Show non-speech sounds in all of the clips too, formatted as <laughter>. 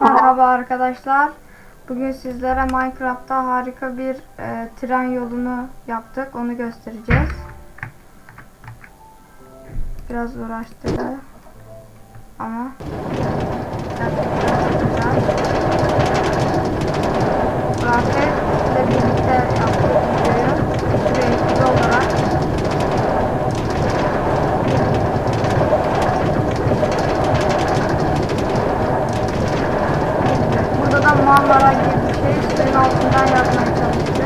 Merhaba arkadaşlar. Bugün sizlere Minecraft'ta harika bir e, tren yolunu yaptık. Onu göstereceğiz. Biraz uğraştırdı. Ama gerçekten çok güzel. Rafet'le birlikte yaptık videoyu. Bir ekibi olarak. Bir şey suyun altından yapmaya çalıştık.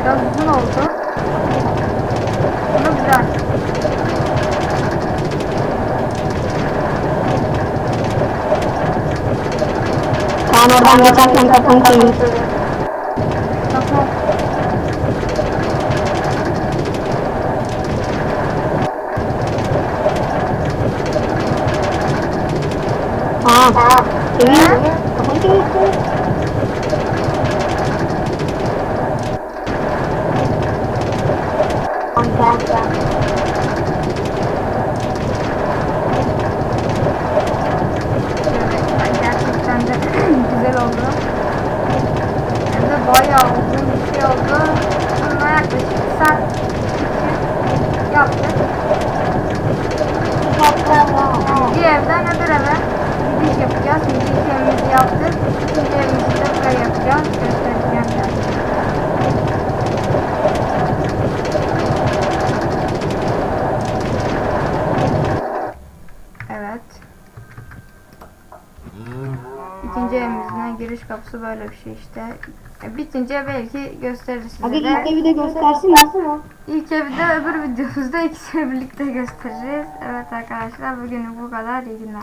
Biraz uzun oldu. Ama güzel. Kaan oradan geçerken kafanı çevir. Tamam. Aa, çevir. Kafanı çevir. Tamam. Evet, gerçekten de <clears throat> güzel oldu. Hem de bayağı uzun bir şey oldu. Yapacağız. İlk evimizi yaptık. İkinci evimizi buraya yapacağız. Göstereceğim biraz. Evet. İkinci evimizin giriş kapısı böyle bir şey işte. E, Bitince belki gösteririz size Hadi de. ilk evi de göstersene. İlk evi de öbür videomuzda <laughs> ikisini birlikte göstereceğiz. Evet arkadaşlar bugünlük bu kadar. İyi günler.